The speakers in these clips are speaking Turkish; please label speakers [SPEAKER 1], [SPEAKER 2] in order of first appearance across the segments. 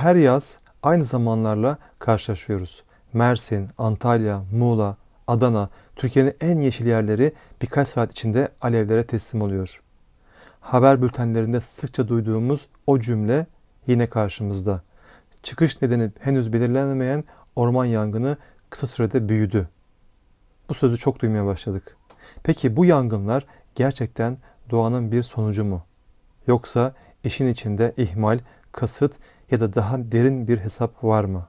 [SPEAKER 1] Her yaz aynı zamanlarla karşılaşıyoruz. Mersin, Antalya, Muğla, Adana, Türkiye'nin en yeşil yerleri birkaç saat içinde alevlere teslim oluyor. Haber bültenlerinde sıkça duyduğumuz o cümle yine karşımızda. Çıkış nedeni henüz belirlenmeyen orman yangını kısa sürede büyüdü. Bu sözü çok duymaya başladık. Peki bu yangınlar gerçekten doğanın bir sonucu mu? Yoksa işin içinde ihmal, kasıt ya da daha derin bir hesap var mı?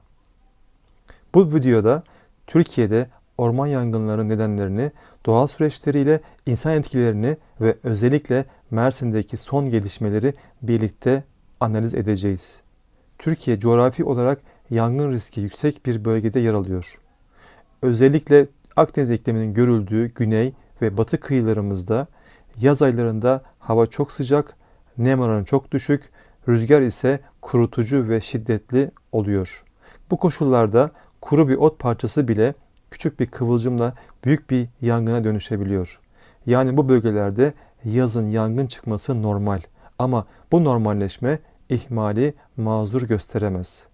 [SPEAKER 1] Bu videoda Türkiye'de orman yangınlarının nedenlerini, doğal süreçleriyle insan etkilerini ve özellikle Mersin'deki son gelişmeleri birlikte analiz edeceğiz. Türkiye coğrafi olarak yangın riski yüksek bir bölgede yer alıyor. Özellikle Akdeniz ikliminin görüldüğü güney ve batı kıyılarımızda yaz aylarında hava çok sıcak, nem oranı çok düşük, rüzgar ise kurutucu ve şiddetli oluyor. Bu koşullarda kuru bir ot parçası bile küçük bir kıvılcımla büyük bir yangına dönüşebiliyor. Yani bu bölgelerde yazın yangın çıkması normal ama bu normalleşme ihmali mazur gösteremez.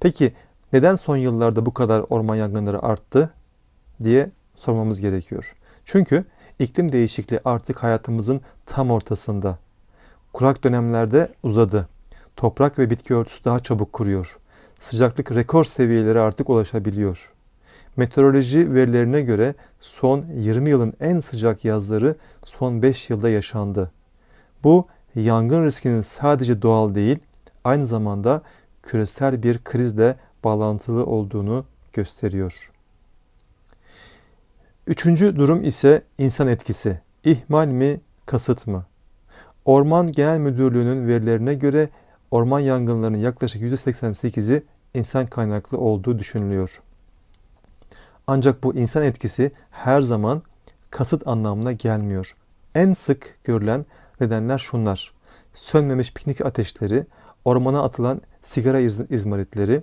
[SPEAKER 1] Peki neden son yıllarda bu kadar orman yangınları arttı diye sormamız gerekiyor. Çünkü iklim değişikliği artık hayatımızın tam ortasında. Kurak dönemlerde uzadı. Toprak ve bitki örtüsü daha çabuk kuruyor. Sıcaklık rekor seviyeleri artık ulaşabiliyor. Meteoroloji verilerine göre son 20 yılın en sıcak yazları son 5 yılda yaşandı. Bu yangın riskinin sadece doğal değil, aynı zamanda küresel bir krizle bağlantılı olduğunu gösteriyor. Üçüncü durum ise insan etkisi. İhmal mi, kasıt mı? Orman Genel Müdürlüğü'nün verilerine göre orman yangınlarının yaklaşık %88'i insan kaynaklı olduğu düşünülüyor. Ancak bu insan etkisi her zaman kasıt anlamına gelmiyor. En sık görülen nedenler şunlar. Sönmemiş piknik ateşleri, ormana atılan sigara izmaritleri,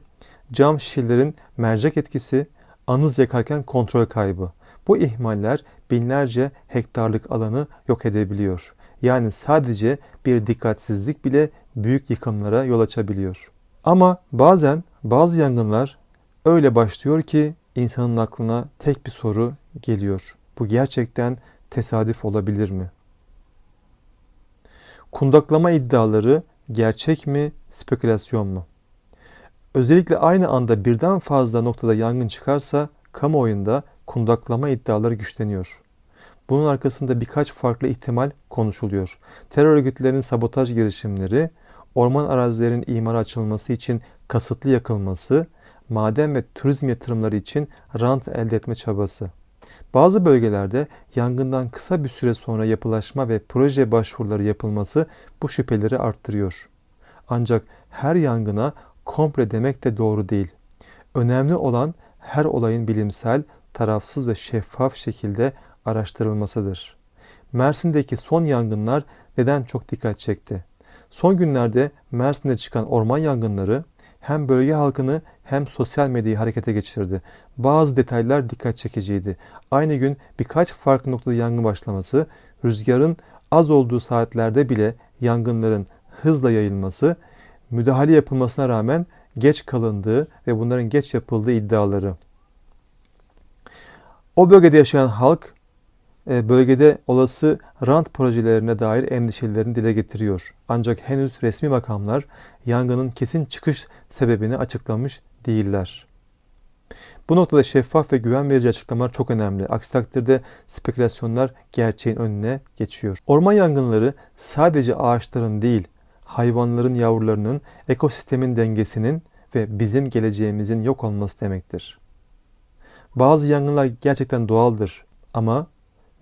[SPEAKER 1] cam şişelerin mercek etkisi, anız yakarken kontrol kaybı. Bu ihmaller binlerce hektarlık alanı yok edebiliyor. Yani sadece bir dikkatsizlik bile büyük yıkımlara yol açabiliyor. Ama bazen bazı yangınlar öyle başlıyor ki insanın aklına tek bir soru geliyor. Bu gerçekten tesadüf olabilir mi? Kundaklama iddiaları gerçek mi, spekülasyon mu? Özellikle aynı anda birden fazla noktada yangın çıkarsa kamuoyunda kundaklama iddiaları güçleniyor. Bunun arkasında birkaç farklı ihtimal konuşuluyor. Terör örgütlerinin sabotaj girişimleri, orman arazilerin imara açılması için kasıtlı yakılması, maden ve turizm yatırımları için rant elde etme çabası. Bazı bölgelerde yangından kısa bir süre sonra yapılaşma ve proje başvuruları yapılması bu şüpheleri arttırıyor. Ancak her yangına komple demek de doğru değil. Önemli olan her olayın bilimsel, tarafsız ve şeffaf şekilde araştırılmasıdır. Mersin'deki son yangınlar neden çok dikkat çekti? Son günlerde Mersin'de çıkan orman yangınları hem bölge halkını hem sosyal medyayı harekete geçirdi. Bazı detaylar dikkat çekiciydi. Aynı gün birkaç farklı noktada yangın başlaması, rüzgarın az olduğu saatlerde bile yangınların hızla yayılması, müdahale yapılmasına rağmen geç kalındığı ve bunların geç yapıldığı iddiaları. O bölgede yaşayan halk bölgede olası rant projelerine dair endişelerini dile getiriyor. Ancak henüz resmi makamlar yangının kesin çıkış sebebini açıklamış değiller. Bu noktada şeffaf ve güven verici açıklamalar çok önemli. Aksi takdirde spekülasyonlar gerçeğin önüne geçiyor. Orman yangınları sadece ağaçların değil, hayvanların yavrularının, ekosistemin dengesinin ve bizim geleceğimizin yok olması demektir. Bazı yangınlar gerçekten doğaldır ama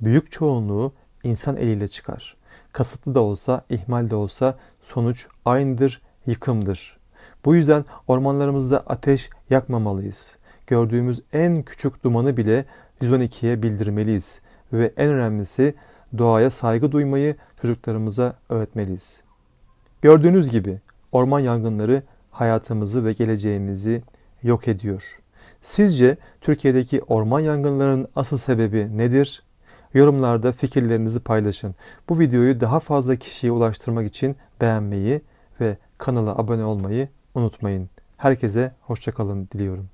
[SPEAKER 1] büyük çoğunluğu insan eliyle çıkar. Kasıtlı da olsa, ihmal de olsa sonuç aynıdır, yıkımdır. Bu yüzden ormanlarımızda ateş yakmamalıyız. Gördüğümüz en küçük dumanı bile 112'ye bildirmeliyiz ve en önemlisi doğaya saygı duymayı çocuklarımıza öğretmeliyiz. Gördüğünüz gibi orman yangınları hayatımızı ve geleceğimizi yok ediyor. Sizce Türkiye'deki orman yangınlarının asıl sebebi nedir? Yorumlarda fikirlerinizi paylaşın. Bu videoyu daha fazla kişiye ulaştırmak için beğenmeyi ve kanala abone olmayı unutmayın. Herkese hoşçakalın diliyorum.